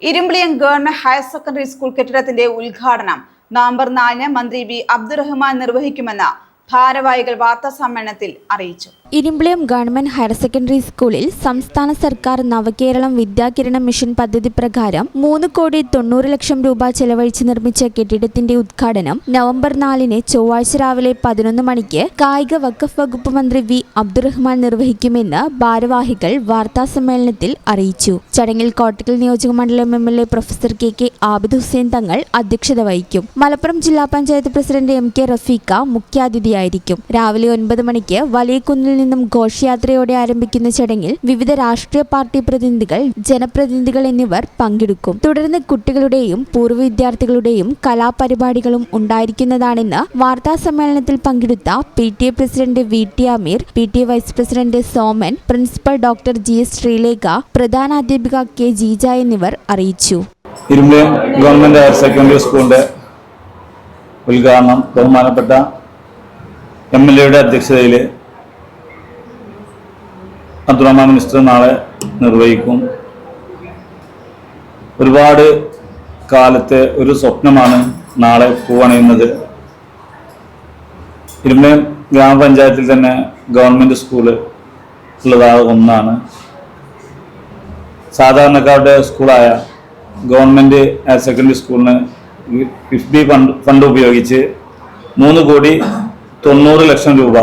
Irumbiliyam government higher secondary school കെട്ടിടത്തിന്റെ ഉദ്ഘാടനം November നാലിന് മന്ത്രി വി അബ്ദുറഹ്മാൻ നിർവഹിക്കുമെന്ന് ഭാരവാഹികൾ വാർത്താ സമ്മേളനത്തിൽ അറിയിച്ചു. ഇരുമ്പിളിയം ഗവൺമെന്റ് ഹയർ സെക്കൻഡറി സ്കൂളിൽ സംസ്ഥാന സർക്കാർ നവകേരളം വിദ്യാകിരണ മിഷൻ പദ്ധതി പ്രകാരം മൂന്ന് കോടി തൊണ്ണൂറ് ലക്ഷം രൂപ ചെലവഴിച്ച് നിർമ്മിച്ച കെട്ടിടത്തിന്റെ ഉദ്ഘാടനം നവംബർ നാലിന് ചൊവ്വാഴ്ച രാവിലെ പതിനൊന്ന് മണിക്ക് കായിക വഖഫ് വകുപ്പ് മന്ത്രി വി അബ്ദുറഹ്മാൻ നിർവഹിക്കുമെന്ന് ഭാരവാഹികൾ വാർത്താ സമ്മേളനത്തിൽ അറിയിച്ചു. ചടങ്ങിൽ കോട്ടക്കൽ നിയോജക മണ്ഡലം M L A professor K K Abid Hussain Thangal അധ്യക്ഷത വഹിക്കും. മലപ്പുറം ജില്ലാ panchayat president M K Rafeeqa മുഖ്യാതിഥിയായിരിക്കും. രാവിലെ ഒൻപത് മണിക്ക് വലിയകുന്നിൽ നിന്നും ഘോഷയാത്രയോടെ ആരംഭിക്കുന്ന ചടങ്ങിൽ വിവിധ രാഷ്ട്രീയ പാർട്ടി പ്രതിനിധികൾ ജനപ്രതിനിധികൾ എന്നിവർ പങ്കെടുക്കും. തുടർന്ന് കുട്ടികളുടെയും പൂർവ വിദ്യാർത്ഥികളുടെയും കലാപരിപാടികളും ഉണ്ടായിരിക്കുന്നതാണെന്ന് വാർത്താ സമ്മേളനത്തിൽ പങ്കെടുത്ത P T A president V T Ameer P T A vice president Soman principal doctor G S Sreelekha പ്രധാനാധ്യാപിക K Jeeja എന്നിവർ അറിയിച്ചു. ഗവൺമെന്റ് ഹയർ സെക്കൻഡറി സ്കൂളിന്റെ ഉദ്ഘാടനം ബഹുമാനപ്പെട്ട എം എൽ എയുടെ അധ്യക്ഷതയിൽ അബ്ദുറഹ്മാൻ മിനിസ്റ്റർ നാളെ നിർവഹിക്കും. ഒരുപാട് കാലത്തെ ഒരു സ്വപ്നമാണ് നാളെ പൂവണയുന്നത്. ഇരുമ്പയം ഗ്രാമപഞ്ചായത്തിൽ തന്നെ ഗവൺമെന്റ് സ്കൂൾ ഉള്ളതായ ഒന്നാണ്. സാധാരണക്കാരുടെ സ്കൂളായ ഗവൺമെന്റ് ഹയർ സെക്കൻഡറി സ്കൂളിന് കിഫ്ബി ഫണ്ട് ഫണ്ട് ഉപയോഗിച്ച് മൂന്ന് കോടി തൊണ്ണൂറ് ലക്ഷം രൂപ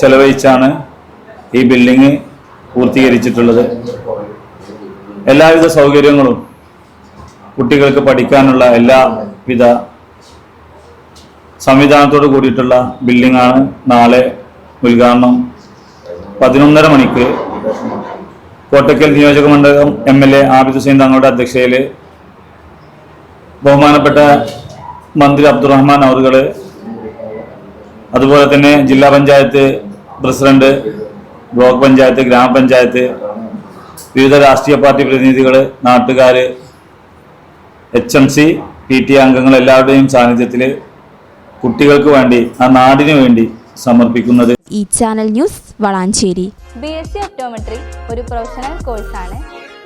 ചെലവഴിച്ചാണ് ഈ ബിൽഡിംഗ് പൂർത്തീകരിച്ചിട്ടുള്ളത്. എല്ലാവിധ സൗകര്യങ്ങളും കുട്ടികൾക്ക് പഠിക്കാനുള്ള എല്ലാവിധ സംവിധാനത്തോട് കൂടിയിട്ടുള്ള ബിൽഡിംഗാണ് നാളെ ഉദ്ഘാടനം പതിനൊന്നര മണിക്ക്. കോട്ടക്കൽ നിയോജക മണ്ഡലം M L A Abid Hussain തങ്ങളുടെ അധ്യക്ഷതയിൽ ബഹുമാനപ്പെട്ട മന്ത്രി അബ്ദുറഹ്മാൻ അവറുകൾ അതുപോലെ തന്നെ ജില്ലാ പഞ്ചായത്ത് പ്രസിഡന്റ് ബ്ലോക്ക് പഞ്ചായത്ത് ഗ്രാമപഞ്ചായത്ത് വിവിധ രാഷ്ട്രീയ പാർട്ടി പ്രതിനിധികൾ നാട്ടുകാർ H M C P T അംഗങ്ങൾ എല്ലാവരുടെയും സാന്നിധ്യത്തിൽ കുട്ടികൾക്ക് വേണ്ടി ആ നാടിനു വേണ്ടി സമർപ്പിക്കുന്നത് ഈ channel news Valanchery. B S C optometry ഒരു പ്രൊഫഷണൽ കോഴ്സാണ്